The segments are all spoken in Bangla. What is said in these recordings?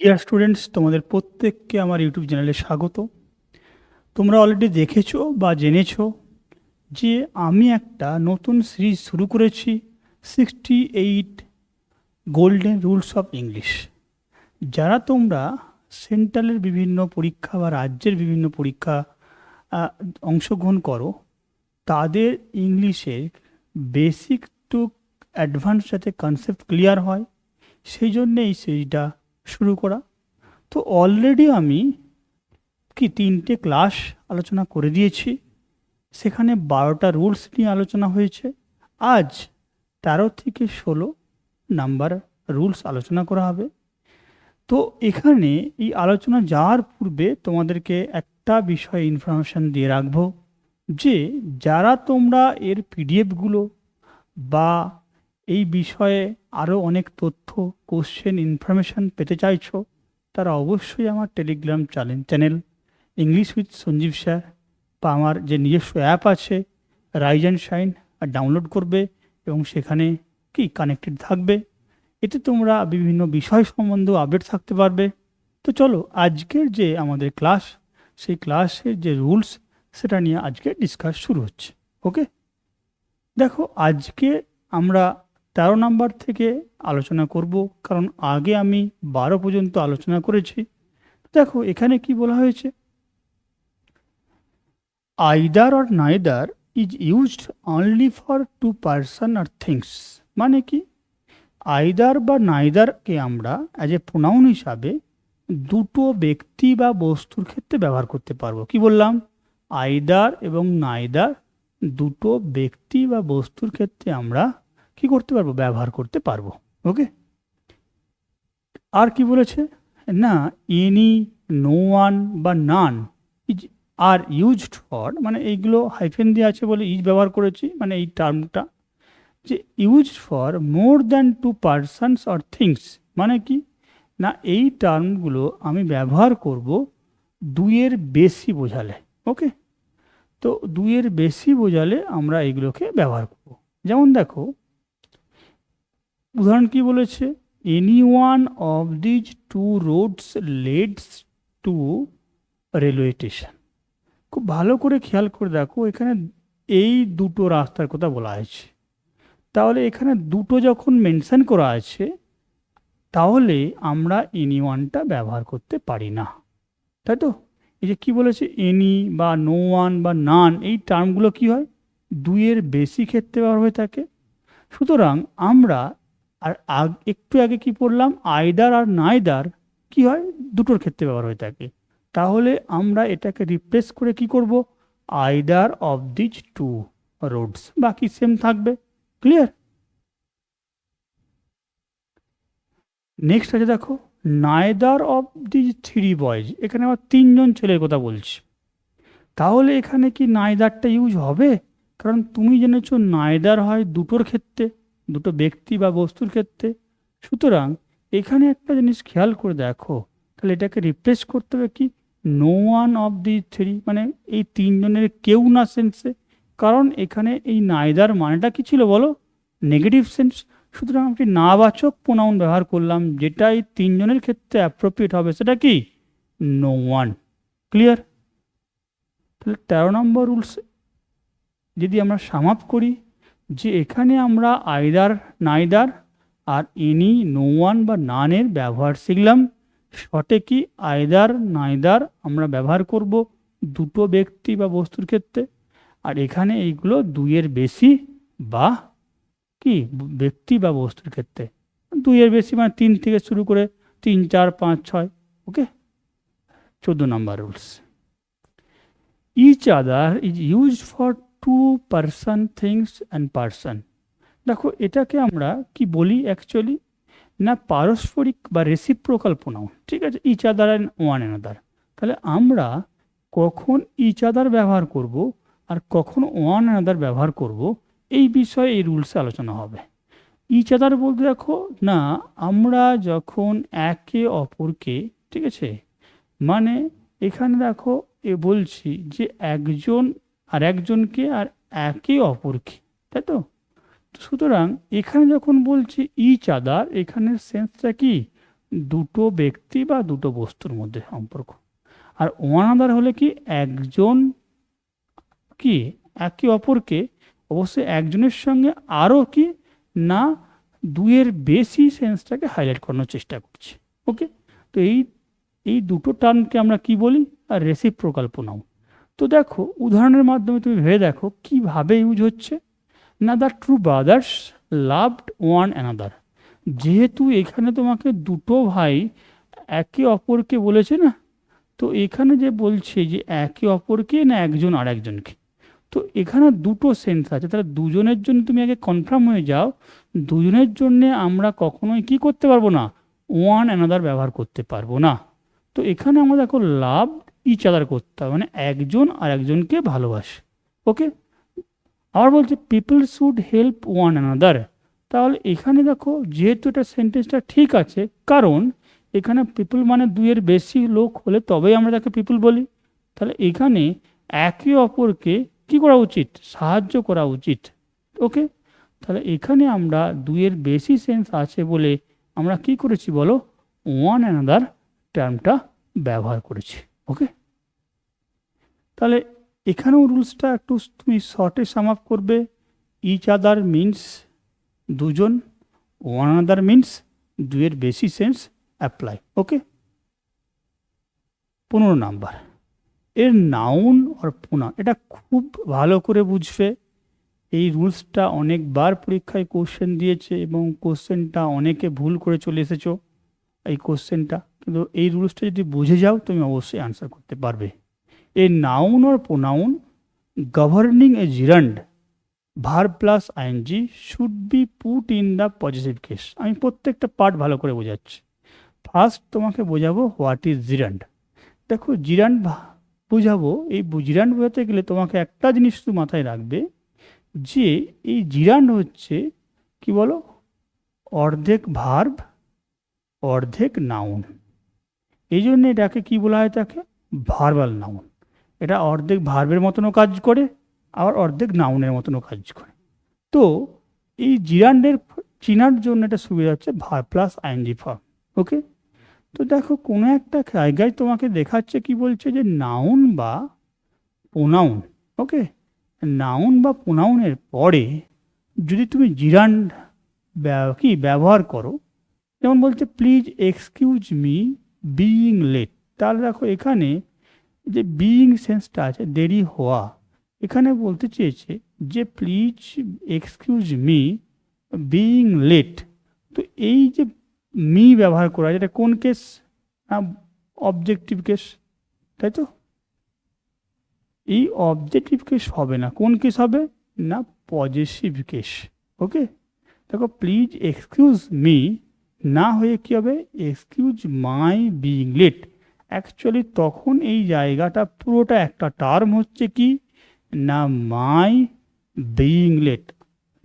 ডিয়ার স্টুডেন্টস তোমাদের প্রত্যেককে আমার ইউটিউব চ্যানেলে স্বাগত। তোমরা অলরেডি দেখেছ বা জেনেছো যে আমি একটা নতুন সিরিজ শুরু করেছি sixty eight golden rules of English যারা তোমরা সেন্ট্রালের বিভিন্ন পরীক্ষা বা রাজ্যের বিভিন্ন পরীক্ষা অংশগ্রহণ করো, তাদের ইংলিশের বেসিক টু অ্যাডভান্স যাতে কনসেপ্ট ক্লিয়ার হয়, সেই জন্যে এই সিরিজটা শুরু করা। তো অলরেডি আমি কি তিনটে ক্লাস আলোচনা করে দিয়েছি। সেখানে বারোটা রুলস নিয়ে আলোচনা হয়েছে। আজ তেরো থেকে ষোলো নাম্বার রুলস আলোচনা করা হবে। তো এখানে এই আলোচনা যাওয়ার পূর্বে তোমাদেরকে একটা বিষয়ে ইনফরমেশান দিয়ে রাখব যে যারা তোমরা এর পিডিএফগুলো বা এই বিষয়ে আরও অনেক তথ্য কোশ্চেন ইনফরমেশান পেতে চাইছো, তারা অবশ্যই আমার Telegram channel channel English with Sanjeev sir বা আমার যে নিজস্ব অ্যাপ আছে রাইজ অ্যান্ড শাইন ডাউনলোড করবে এবং সেখানে কি কানেক্টেড থাকবে। এতে তোমরা বিভিন্ন বিষয় সম্বন্ধেও আপডেট থাকতে পারবে। তো চলো, আজকের যে আমাদের ক্লাস সেই ক্লাসের যে রুলস সেটা নিয়ে আজকে ডিসকাস শুরু হচ্ছে ওকে দেখো, আজকে আমরা তেরো নাম্বার থেকে আলোচনা করব, কারণ আগে আমি বারো পর্যন্ত আলোচনা করেছি। দেখো, এখানে কি বলা হয়েছে? Either or neither is used only for two person R things. মানে কি? আইদার বা নাইদারকে আমরা অ্যাজ এ প্রোনাউন হিসাবে দুটো ব্যক্তি বা বস্তুর ক্ষেত্রে ব্যবহার করতে পারব। কি বললাম? আইদার এবং নাইদার দুটো ব্যক্তি বা বস্তুর ক্ষেত্রে আমরা কি করতে পারব? ব্যবহার করতে পারব। ওকে? আর কি বলেছে? না এনি নো ওয়ান বা none is are used for মানে এইগুলো হাইফেন দিয়ে আছে বলে ইজ ব্যবহার করেছি মানে এই টার্মটা যে use for more than two persons or things মানে কি? না, এই টার্মগুলো আমি ব্যবহার করব দুইয়ের বেশি বোঝালে, ওকে? তো দুইয়ের বেশি বোঝালে আমরা এগুলোকে ব্যবহার করব। যেমন দেখো উদাহরণ কি বলেছে? Any one of these two roads leads to railway station খুব ভালো করে খেয়াল করে দেখো, এখানে এই দুটো রাস্তার কথা বলা হয়েছে। তাহলে এখানে দুটো যখন মেনশন করা আছে, তাহলে আমরা এনি ওয়ানটা ব্যবহার করতে পারি না। তাই তো? এই যে কী বলেছে? এনি বা নো ওয়ান বা নান এই টার্মগুলো কি হয়? দুইয়ের বেশি ক্ষেত্রে ব্যবহার হয়ে থাকে। সুতরাং আমরা আর আগ, একটু আগে কি পড়লাম আইদার আর নাইদার কি হয়? দুটোর ক্ষেত্রে ব্যবহার হয়ে থাকে। তাহলে আমরা এটাকে রিপ্লেস করে কি করব? Either of these two roads বাকি সেম থাকবে। ক্লিয়ার নেক্সট আছে দেখো neither of the three boys এখানে আবার তিনজন ছেলের কথা বলছি। তাহলে এখানে কি নাইদারটা ইউজ হবে? কারণ তুমি জেনেছো নাইদার হয় দুটোর ক্ষেত্রে। দুটো ব্যক্তি বা বস্তুর ক্ষেত্রে। সুতরাং এখানে একটা জিনিস খেয়াল করে দেখো, তাহলে এটাকে রিপ্লেস করতে হবে কি? No one of the three মানে এই তিনজনের কেউ না সেন্সে কারণ এখানে এই নাইদার মানেটা কি ছিল বলো? নেগেটিভ সেন্স সুতরাং একটি নাবাচক প্রোনাউন ব্যবহার করলাম, যেটা এই তিনজনের ক্ষেত্রে অ্যাপ্রোপ্রিয়েট হবে, সেটা কি? নো ওয়ান ক্লিয়ার তাহলে তেরো নম্বর রুলস যদি আমরা সামাপ করি যে এখানে আমরা either neither or any no one বা নানের ব্যবহার শিখলাম। শর্টে কি আইদার নাইদার আমরা ব্যবহার করব দুটো ব্যক্তি বা বস্তুর ক্ষেত্রে? আর এখানে এইগুলো দুইয়ের বেশি বা কি? ব্যক্তি বা বস্তুর ক্ষেত্রে। দুইয়ের বেশি মানে তিন থেকে শুরু করে তিন, চার, পাঁচ, ছয়, ওকে? চোদ্দ number rules. Each other is use for two person things and person দেখো, এটাকে আমরা কি বলি অ্যাকচুয়ালি না পারস্পরিক বা রেসিপ্রোকাল প্রোনাউন ঠিক আছে? Each other and one another তাহলে আমরা কখন ইচ আদার ব্যবহার করব আর কখন ওয়ান অ্যানাদার ব্যবহার করব, এই বিষয়ে এই রুলসে আলোচনা হবে। ইচ আদার বলতে দেখো, না, আমরা যখন একে অপরকে, ঠিক আছে? মানে এখানে দেখো, এ বলছি যে একজন আর একজনকে আর একে অপরকে, তাই তো? সুতরাং এখানে যখন বলছি ইচ আদার এখানের সেন্সটা কি? দুটো ব্যক্তি বা দুটো বস্তুর মধ্যে সম্পর্ক। আর ওয়ান আদার হলে কি? একজন কি? একে অপরকে। অবশ্যই একজনের সঙ্গে আরও কি? না, দুইয়ের বেশি সেন্সটাকে হাইলাইট করানোর চেষ্টা করছে। ওকে তো এই এই দুটো টার্মকে আমরা কি বলি? আর রেসিপ্রোকাল প্রোনাউন তো দেখো, উদাহরণের মাধ্যমে তুমি ভেবে দেখো কীভাবে ইউজ হচ্ছে। না the true brothers loved one another যেহেতু এখানে তোমাকে দুটো ভাই একে অপরকে বলেছে না, তো এখানে যে বলছে যে একে অপরকে না একজন আর একজনকে। তো এখানে দুটো সেন্স আছে, তাহলে দুজনের জন্য তুমি আগে কনফার্ম হয়ে যাও, দুজনের জন্য আমরা কখনোই কি করতে পারব না? ওয়ান অ্যানাদার ব্যবহার করতে পারব না। তো এখানে আমরা দেখো লাভ ইচ আদার করতে হবে। মানে একজন আর একজনকে ভালোবাসে। ওকে আবার বলছে people should help one another তাহলে এখানে দেখো, যেহেতু এটা সেন্টেন্সটা ঠিক আছে, কারণ এখানে পিপল মানে দুইয়ের বেশি লোক হলে তবেই আমরা তাকে পিপল বলি। তাহলে এখানে একে অপরকে কি করা উচিত? সাহায্য করা উচিত। ওকে তাহলে এখানে আমরা দুইয়ের বেশি সেন্স আছে বলে আমরা কি করেছি বলো? ওয়ান অ্যানাদার টার্মটা ব্যবহার করেছি। ওকে তাহলে এখানেও রুলসটা একটু তুমি শর্টে সাম আপ করবে। ইচ আদার মিন্স দুজন ওয়ান আদার মিন্স দুয়ের বেশি সেন্স অ্যাপ্লাই ওকে পনেরো নাম্বার, এর নাউন আর প্রোনাউন এটা খুব ভালো করে বুঝবে। এই রুলসটা অনেকবার পরীক্ষায় কোশ্চেন দিয়েছে এবং কোশ্চেনটা অনেকে ভুল করে চলে এসেছ। এই কোশ্চেনটা কিন্তু এই রুলসটা যদি বুঝে যাও, তুমি অবশ্যই আনসার করতে পারবে। A noun or pronoun governing a gerund verb plus ing should be put in the positive case আমি প্রত্যেকটা পার্ট ভালো করে বোঝাচ্ছি। ফার্স্ট তোমাকে বোঝাবো হোয়াট ইজ জিরান্ড। দেখো জিরান্ড বোঝাবো এই জিরান্ড বোঝাতে গেলে তোমাকে একটা জিনিস শুধু মাথায় রাখবে যে এই জিরান্ড হচ্ছে কি বলো? অর্ধেক ভার্ব অর্ধেক নাউন এই জন্য এটাকে কি বলা হয় তাকে? ভার্বাল নাউন এটা অর্ধেক ভার্বের মতনও কাজ করে, আবার অর্ধেক নাউনের মতনও কাজ করে। তো এই জিরান্ডের চিনার জন্য এটা সুবিধা হচ্ছে verb plus ING form okay তো দেখো, কোনো একটা জায়গায় তোমাকে দেখাচ্ছে কি বলছে যে নাউন বা প্রোনাউন ওকে নাউন বা প্রোনাউনের পরে যদি তুমি জিরান্ড কি ব্যবহার করো, যেমন বলছে please excuse me being late তাহলে দেখো এখানে যে বিইং সেন্সটা আছে, দেরি হওয়া, এখানে বলতে চেয়েছে যে please excuse me being late তো এই যে মি ব্যবহার করা এটা কোন কেস না অবজেক্টিভ কেস তাই তো? এই অবজেক্টিভ কেস হবে না। কোন কেস হবে? না পজিটিভ কেস ওকে দেখো প্লিজ এক্সকিউজ মি না হয়ে কী হবে? Excuse my being late actually তখন এই জায়গাটা পুরোটা একটা টার্ম হচ্ছে কি? না মাই বিইং লেট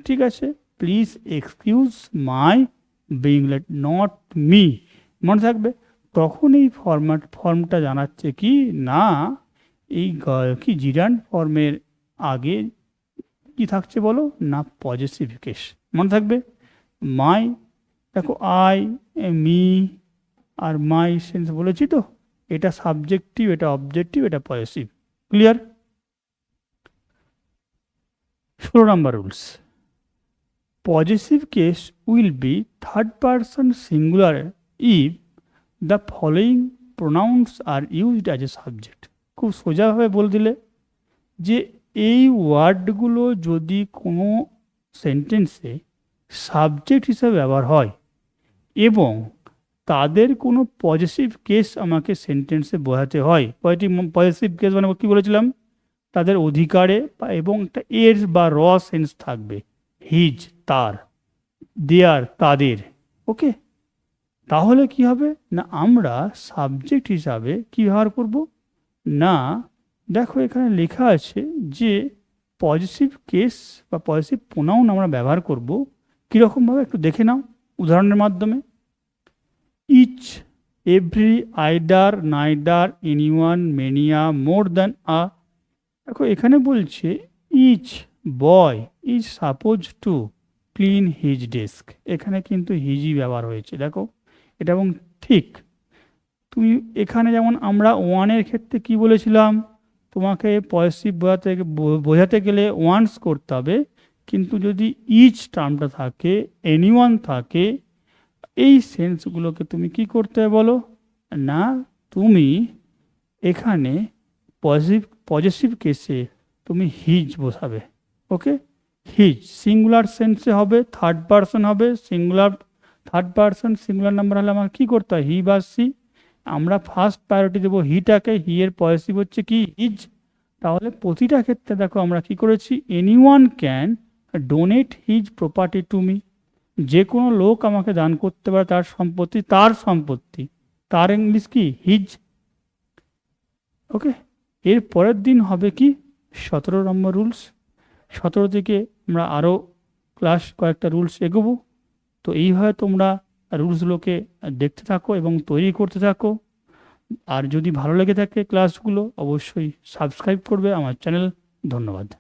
ঠিক আছে? Please excuse my being late not me মনে থাকবে? তখন এই ফরম্যাট ফর্মটা জানাচ্ছে কি? না, এই কি জিরান ফর্মের আগে কি থাকছে বলো? না পজিটিভ কেস মনে থাকবে? মাই দেখো আই মি আর মাই সেন্স বলেছি তো? এটা সাবজেক্টিভ, এটা অবজেক্টিভ, এটা পজিটিভ ক্লিয়ার? ষোলো number rules. Positive case will be third person singular if the following pronouns are used as a subject. খুব সোজাভাবে বলে দিলে যে এই ওয়ার্ডগুলো যদি কোনো সেন্টেন্সে সাবজেক্ট হিসেবে ব্যবহার হয় এবং তাদের কোনো পজিটিভ কেস আমাকে সেন্টেন্সে বোঝাতে হয়। পজিটিভ পজিটিভ কেস মানে কী বলেছিলাম? তাদের অধিকারে এবং একটা এর বা র সেন্স থাকবে। হিজ তার দেয়ার তাদের ওকে তাহলে কি হবে? না, আমরা সাবজেক্ট হিসাবে কী ব্যবহার করব? না, দেখো এখানে লেখা আছে যে পজিটিভ কেস বা পজিটিভ প্রোনাউন আমরা ব্যবহার করব। কীরকমভাবে একটু দেখে নাও উদাহরণের মাধ্যমে। Each every either neither anyone many a more than a দেখো, এখানে বলছে each boy is suppose to clean his desk এখানে কিন্তু হিজি ব্যবহার হয়েছে, দেখো। এটা এবং ঠিক। তুমি এখানে যেমন আমরা ওয়ানের ক্ষেত্রে কি বলেছিলাম? তোমাকে পজিটিভ বোঝাতে বোঝাতে গেলে ওয়ান্স করতে হবে। কিন্তু যদি ইচ টার্মটা থাকে এনি ওয়ান থাকে এই সেন্সগুলোকে তুমি কি করতে বলো? না, তুমি এখানে পজিটিভ পজিটিভ কেসে তুমি হিজ বসাবে ওকে হিজ সিঙ্গুলার সেন্সে হবে থার্ড পার্সন হবে singular third person singular number হলে আমার কী করতে হয়? হি বা সি আমরা ফার্স্ট প্রায়োরিটি দেবো হিটাকে হি এর পজিটিভ হচ্ছে কি? হিজ তাহলে প্রতিটা ক্ষেত্রে দেখো আমরা কি করেছি? Any one can donate his property to me যে কোনো লোক আমাকে দান করতে পারে তার সম্পত্তি তার সম্পত্তি। তার ইংলিশ কি? হিজ। ওকে? এর পরের দিন হবে কি? সতেরো নম্বর রুলস। সতেরো থেকে আমরা আরও ক্লাস কয়েকটা রুলস এগোবো। তো এইভাবে তোমরা রুলসগুলোকে দেখতে থাকো এবং তৈরি করতে থাকো। আর যদি ভালো লেগে থাকে ক্লাসগুলো, অবশ্যই সাবস্ক্রাইব করবে আমার চ্যানেল। ধন্যবাদ।